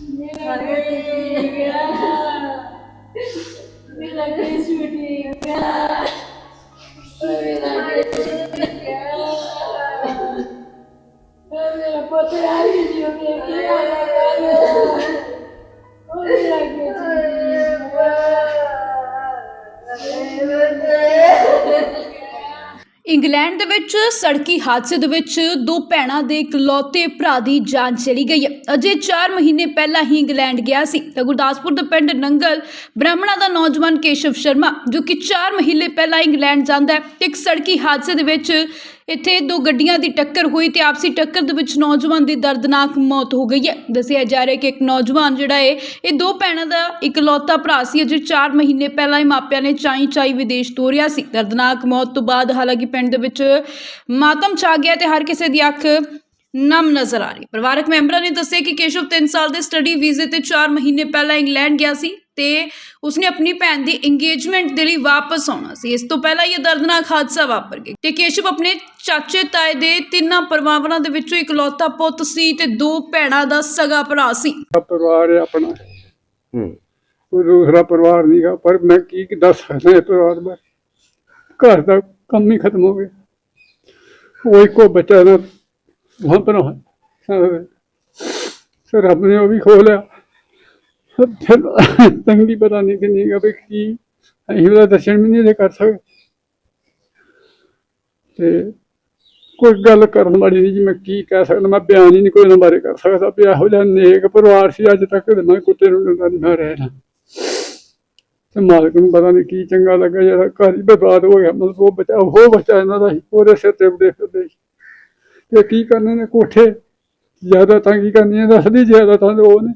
ਮੇਰਾ ਬੇਟੀ ਗਿਆ ਮੇਰਾ ਕੇਸੂ ਇੰਗਲੈਂਡ ਦੇ ਵਿੱਚ ਸੜਕੀ ਹਾਦਸੇ ਦੇ ਵਿੱਚ ਦੋ ਭੈਣਾਂ ਦੇ ਇਕਲੌਤੇ ਭਰਾ ਦੀ ਜਾਨ ਚਲੀ ਗਈ ਹੈ। ਅਜੇ 4 ਮਹੀਨੇ ਪਹਿਲਾਂ ਹੀ ਇੰਗਲੈਂਡ ਗਿਆ ਸੀ। ਤਾਂ ਗੁਰਦਾਸਪੁਰ ਦੇ ਪਿੰਡ ਨੰਗਲ ਬ੍ਰਾਹਮਣਾ ਦਾ ਨੌਜਵਾਨ ਕੇਸ਼ਵ ਸ਼ਰਮਾ, ਜੋ ਕਿ 4 ਮਹੀਨੇ ਪਹਿਲਾਂ ਇੰਗਲੈਂਡ ਜਾਂਦਾ ਹੈ, ਇੱਕ ਸੜਕੀ ਹਾਦਸੇ ਦੇ ਵਿੱਚ ਇੱਥੇ ਦੋ ਗੱਡੀਆਂ ਦੀ ਟੱਕਰ ਹੋਈ ਤੇ ਆਪਸੀ ਟੱਕਰ ਦੇ ਵਿੱਚ ਨੌਜਵਾਨ ਦੀ ਦਰਦਨਾਕ ਮੌਤ ਹੋ ਗਈ ਹੈ। ਦੱਸਿਆ ਜਾ ਰਿਹਾ ਕਿ ਇੱਕ ਨੌਜਵਾਨ ਜਿਹੜਾ ਹੈ, ਇਹ ਦੋ ਭੈਣਾਂ ਦਾ ਇਕਲੌਤਾ ਭਰਾ ਸੀ। ਅਜੇ 4 ਮਹੀਨੇ ਪਹਿਲਾਂ ਹੀ ਮਾਪਿਆਂ ਨੇ ਚਾਈ ਚਾਈ ਵਿਦੇਸ਼ ਤੋਰਿਆ ਸੀ। ਦਰਦਨਾਕ ਮੌਤ ਤੋਂ ਬਾਅਦ ਹਾਲਾਂਕਿ ਪਿੰਡ ਦੇ ਵਿੱਚ ਮਾਤਮ ਛਾ ਗਿਆ ਤੇ ਹਰ ਕਿਸੇ ਦੀ ਅੱਖ ਨਮ ਨਜ਼ਰ ਆ ਰਹੀ। ਪਰਿਵਾਰਕ ਮੈਂਬਰਾਂ ਨੇ ਦੱਸਿਆ ਕਿ ਕੇਸ਼ਵ 3 ਸਾਲ ਦੇ ਸਟੱਡੀ ਵੀਜ਼ੇ ਤੇ 4 ਮਹੀਨੇ ਪਹਿਲਾਂ ਇੰਗਲੈਂਡ ਗਿਆ ਸੀ। ਤੇ ਉਸਨੇ ਆਪਣੀ ਭੈਣ ਦੀ ਇੰਗੇਜਮੈਂਟ ਦੇ ਲਈ ਵਾਪਸ ਆਉਣਾ ਸੀ। ਇਸ ਤੋਂ ਪਹਿਲਾਂ ਇਹ ਦਰਦਨਾਕ ਹਾਦਸਾ ਵਾਪਰ ਗਿਆ। ਤੇ ਕੇਸ਼ਵ ਆਪਣੇ ਚਾਚੇ ਤਾਏ ਦੇ ਤਿੰਨਾਂ ਪਰਿਵਾਰਾਂ ਦੇ ਵਿੱਚੋਂ ਇਕਲੌਤਾ ਪੁੱਤ ਸੀ ਤੇ ਦੋ ਭੈਣਾਂ ਦਾ ਸਗਾ ਭਰਾ ਸੀ। ਪਰਿਵਾਰ ਹੈ ਆਪਣਾ। ਹੂੰ। ਕੋਈ ਦੂਸਰਾ ਪਰਿਵਾਰ ਨਹੀਂਗਾ ਪਰ ਮੈਂ ਕੀ ਦੱਸ ਸਕਦਾ ਇਹ ਪਰਿਵਾਰ ਬਾਰੇ? ਘਰ ਦਾ ਕੰਮ ਹੀ ਖਤਮ ਹੋ ਗਿਆ। ਉਹ ਇੱਕੋ ਬੱਚਾ ਨਾ ਵਹਾਂ ਪਰ ਸਰ ਰੱਬ ਨੇ ਉਹ ਵੀ ਖੋ ਲਿਆ ਫਿਰ ਤੰਗੀ ਪਤਾ ਨਹੀਂ ਕਿੰਨੀ ਗਾ ਵੀ ਕੀ, ਅਸੀਂ ਉਹਦਾ ਦਰਸ਼ਨ ਵੀ ਨਹੀਂ ਜੇ ਕਰ ਸਕਦੇ ਤੇ ਕੋਈ ਗੱਲ ਕਰਨ ਵਾਲੀ ਨਹੀਂ ਜੀ, ਮੈਂ ਕੀ ਕਹਿ ਸਕਦਾ, ਮੈਂ ਬਿਆਨ ਹੀ ਨਹੀਂ ਕੋਈ ਉਹਨਾਂ ਬਾਰੇ ਕਰ ਸਕਦਾ ਵੀ ਇਹੋ ਜਿਹਾ ਨੇਕ ਪਰਿਵਾਰ ਸੀ, ਅੱਜ ਤੱਕ ਤੇ ਮੈਂ ਕੁੱਤੇ ਨੂੰ ਦਿੰਦਾ ਨਹੀਂ ਮੈਂ ਰਹਿਣਾ ਤੇ ਮਾਲਕ ਨੂੰ ਪਤਾ ਨਹੀਂ ਕੀ ਚੰਗਾ ਲੱਗਾ, ਜਿਹੜਾ ਘਰ ਹੀ ਬਰਬਾਦ ਹੋ ਗਿਆ, ਮਤਲਬ ਉਹ ਬੱਚਾ ਉਹ ਬੱਚਾ ਇਹਨਾਂ ਦਾ ਸੀ ਉਹਦੇ ਸਿਰ ਤੇ ਉੱਡੇ ਫਿਰਦੇ ਸੀ। ਤੇ ਕੀ ਕਰਨੇ ਨੇ ਕੋਠੇ, ਜ਼ਿਆਦਾ ਤਾਂ ਕੀ ਹੈ ਦੱਸਦੀ ਜ਼ਿਆਦਾ ਤਾਂ ਉਹ ਨੇ।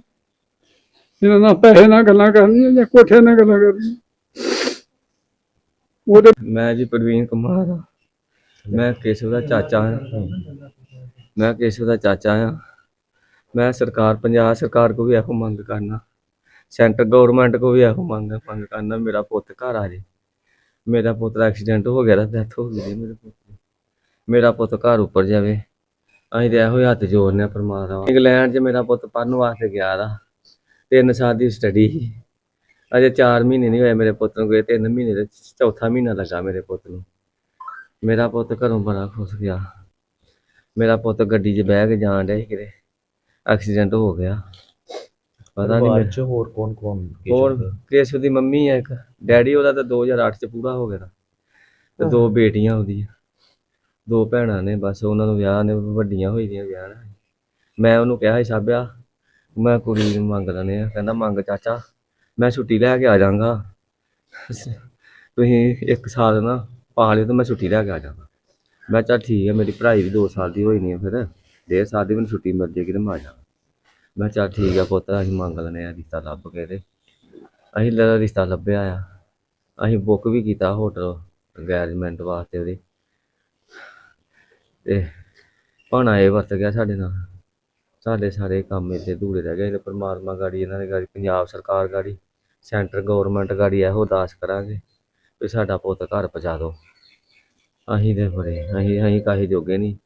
ਇਹਨਾਂ ਨਾਲ ਪੈਸੇ ਨਾਲ ਗੱਲਾਂ ਕਰਨੀਆਂ ਜਾਂ ਕੋਠੇ ਨਾਲ ਗੱਲਾਂ ਕਰਨੀਆਂ? ਉਹਦੇ ਮੈਂ ਜੀ ਪ੍ਰਵੀਨ ਕੁਮਾਰ ਹਾਂ ਮੈਂ ਕੇਸ਼ਵ ਦਾ ਚਾਚਾ ਹਾਂ ਮੈਂ ਕੇਸ਼ਵ ਦਾ ਚਾਚਾ ਹਾਂ ਮੈਂ ਸਰਕਾਰ, ਪੰਜਾਬ ਸਰਕਾਰ ਕੋ ਵੀ ਇਹੋ ਮੰਗ ਕਰਨਾ। ਸੈਂਟਰ ਗਵਰਨਮੈਂਟ ਕੋ ਵੀ ਇਹੋ ਮੰਗ ਮੰਗ ਕਰਨਾ। ਮੇਰਾ ਪੁੱਤ ਘਰ ਆ ਜੇ। ਮੇਰਾ ਪੁੱਤ ਦਾ ਐਕਸੀਡੈਂਟ ਹੋ ਗਿਆ ਤਾਂ ਡੈਥ ਹੋ ਗਈ ਜੀ ਮੇਰੇ ਪੁੱਤ ਦੀ। ਮੇਰਾ ਪੁੱਤ ਘਰ ਉੱਪਰ ਜਾਵੇ। ਅਸੀਂ ਤੇ ਇਹੋ ਹੀ ਹੱਥ ਜੋੜਨੇ ਆ ਪਰਮਾਤਮਾ। ਇੰਗਲੈਂਡ 'ਚ ਮੇਰਾ ਪੁੱਤ ਪੜ੍ਹਨ ਵਾਸਤੇ ਗਿਆ ਦਾ ਤਿੰਨ ਸਾਲ ਦੀ ਸਟੱਡੀ ਸੀ। ਅਜੇ 4 ਮਹੀਨੇ ਨਹੀਂ ਹੋਏ ਮੇਰੇ ਪੁੱਤ ਨੂੰ ਗਏ ਤਿੰਨ ਮਹੀਨੇ ਦੇ ਚੌਥਾ ਮਹੀਨਾ ਲੱਗਾ ਮੇਰੇ ਪੁੱਤ ਨੂੰ। ਮੇਰਾ ਪੁੱਤ ਘਰੋਂ ਬੜਾ ਖੁਸ਼ ਗਿਆ। ਮੇਰਾ ਪੁੱਤ ਗੱਡੀ 'ਚ ਬਹਿ ਕੇ ਜਾਣ ਡਿਆ ਸੀ ਕਿਤੇ। ਐਕਸੀਡੈਂਟ ਹੋ ਗਿਆ। ਪਤਾ ਨਹੀਂ ਪਰਿਵਾਰ ਚ ਹੋਰ ਕੌਣ ਕੌਣ ਹੋਰ ਕੇਸ਼ਵ ਦੀ ਮੰਮੀ ਹੈ ਇੱਕ। ਡੈਡੀ ਉਹਦਾ ਤਾਂ 2008 ਚ ਪੂਰਾ ਹੋ ਗਿਆ ਤਾ। ਦੋ ਬੇਟੀਆਂ ਉਹਦੀਆਂ। ਦੋ ਭੈਣਾਂ ਨੇ ਬਸ ਉਹਨਾਂ ਨੂੰ ਵਿਆਹ ਨੇ ਵੱਡੀਆਂ ਹੋਈ ਦੀਆਂ ਵਿਆਹ ਮੈਂ ਉਹਨੂੰ ਕਿਹਾ ਸੀ ਸਾਬਿਆ ਮੈਂ ਕੁੜੀ ਨੂੰ ਮੰਗ ਲੈਣੇ ਆ, ਕਹਿੰਦਾ ਮੰਗ ਚਾਚਾ, ਮੈਂ ਛੁੱਟੀ ਲੈ ਕੇ ਆ ਜਾਵਾਂਗਾ ਤੁਸੀਂ ਇੱਕ ਸਾਲ ਨਾ ਪਾ ਲਿਓ ਤਾਂ ਮੈਂ ਛੁੱਟੀ ਲੈ ਕੇ ਆ ਜਾਵਾਂਗਾ ਮੈਂ ਕਿਹਾ ਚੱਲ ਠੀਕ ਹੈ ਮੇਰੀ ਪੜ੍ਹਾਈ ਵੀ 2 ਸਾਲ ਦੀ ਹੋਈ ਨਹੀਂ ਹੈ ਫਿਰ, ਡੇਢ ਸਾਲ ਦੀ ਮੈਨੂੰ ਛੁੱਟੀ ਮਿਲ ਜੇਗੀ ਤੇ ਮੈਂ ਆ ਜਾਵਾਂਗਾ ਮੈਂ ਕਿਹਾ ਚੱਲ ਠੀਕ ਆ ਪੁੱਤ, ਅਸੀਂ ਮੰਗ ਲੈਣੇ ਆ ਰਿਸ਼ਤਾ ਲੱਭ ਕੇ ਤੇ। ਅਸੀਂ ਲ, ਰਿਸ਼ਤਾ ਲੱਭਿਆ ਆ। ਅਸੀਂ ਬੁੱਕ ਵੀ ਕੀਤਾ ਹੋਟਲ ਅੰਗੇਜਮੈਂਟ ਵਾਸਤੇ ਉਹਦੀ। ਤੇ ਭਾਣਾ ਇਹ ਵਰਤ ਗਿਆ ਸਾਡੇ ਨਾਲ। ਸਾਡੇ ਸਾਰੇ ਕੰਮ ਇੱਥੇ ਅਧੂਰੇ ਰਹਿ ਗਏ ਤੇ ਪਰਮਾਤਮਾ ਗਾੜੀ ਇਹਨਾਂ ਨੇ ਗਾੜੀ ਪੰਜਾਬ ਸਰਕਾਰ ਗਾੜੀ ਸੈਂਟਰ ਗਵਰਨਮੈਂਟ ਗਾੜੀ ਇਹੋ ਅਰਦਾਸ ਕਰਾਂਗੇ ਵੀ ਸਾਡਾ ਪੁੱਤ ਘਰ ਪਹੁੰਚਾ ਦਿਓ। ਅਸੀਂ ਤੇ ਬੜੇ ਅਸੀਂ ਅਸੀਂ ਕਾਹੀ ਜੋਗੇ ਨਹੀਂ।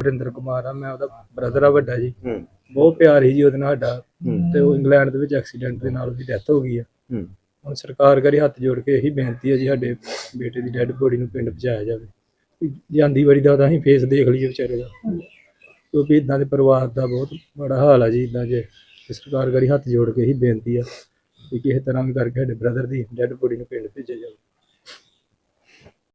ਵਰਿੰਦਰ ਕੁਮਾਰ ਆ ਮੈਂ ਉਹਦਾ ਬ੍ਰਦਰ ਆ ਵੱਡਾ ਜੀ। ਹੂੰ। ਬਹੁਤ ਪਿਆਰ ਸੀ ਜੀ ਉਹਦੇ ਨਾਲ ਸਾਡਾ। ਹੂੰ। ਤੇ ਉਹ ਇੰਗਲੈਂਡ ਦੇ ਵਿੱਚ ਐਕਸੀਡੈਂਟ ਦੇ ਨਾਲ ਉਹਦੀ ਡੈਥ ਹੋ ਗਈ ਆ। ਹੂੰ। ਹੁਣ ਸਰਕਾਰ ਕਰੀ ਹੱਥ ਜੋੜ ਕੇ ਇਹੀ ਬੇਨਤੀ ਹੈ ਜੀ ਸਾਡੇ ਬੇਟੇ ਦੀ ਡੈੱਡ ਬੋਡੀ ਨੂੰ ਪਿੰਡ ਪਹੁੰਚਾਇਆ ਜਾਵੇ। ਜਾਂਦੀ ਵਾਰੀ ਦਾ ਤਾਂ ਅਸੀਂ ਫੇਸ ਦੇਖ ਲਈਏ ਵਿਚਾਰੇ ਦਾ। ਕਿਉਂਕਿ ਇਦਾਂ ਦੇ ਪਰਿਵਾਰ ਦਾ ਬਹੁਤ ਬੜਾ ਹਾਲ ਆ ਜੀ ਇਦਾਂ ਜੇ ਤੇ ਸਰਕਾਰ ਕਰੀ ਹੱਥ ਜੋੜ ਕੇ ਹੀ ਬੇਨਤੀ ਆ ਕਿ ਕਿਸੇ ਤਰ੍ਹਾਂ ਵੀ ਕਰਕੇ ਸਾਡੇ ਬ੍ਰਦਰ ਦੀ ਡੈੱਡ ਬੋਡੀ ਨੂੰ ਪਿੰਡ ਭੇਜਿਆ ਜਾਵੇ।